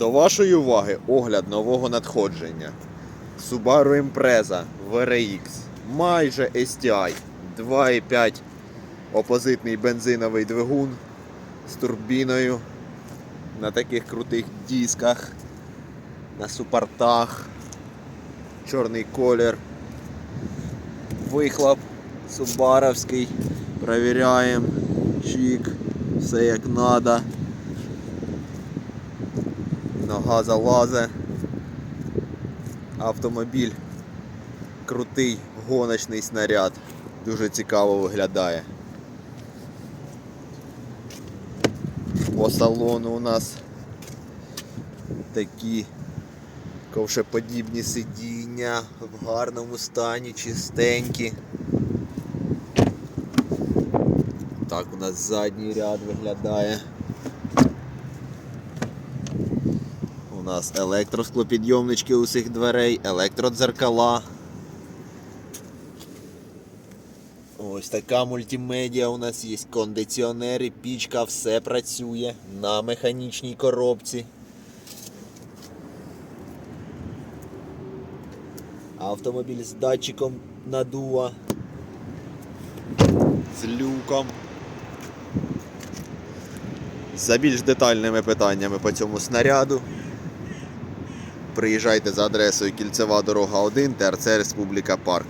До вашої уваги огляд нового надходження. Subaru Impreza VRX. Майже STI. 2,5 опозитний бензиновий двигун з турбіною на таких крутих дисках, на супортах, чорний колір, вихлоп субаровський. Провіряємо. Чик, все як надо. Нога залазе. Автомобіль крутий гоночний снаряд. Дуже цікаво виглядає. По салону у нас такі ковшеподібні сидіння в гарному стані, чистенькі. Так у нас задній ряд виглядає. У нас електросклопідйомнички усіх дверей, електродзеркала. Ось така мультимедіа у нас є, кондиціонери, пічка, все працює на механічній коробці. Автомобіль з датчиком надува, з люком. За більш детальними питаннями по цьому снаряду. Приїжджайте за адресою Кільцева дорога 1, ТРЦ Республіка Парк.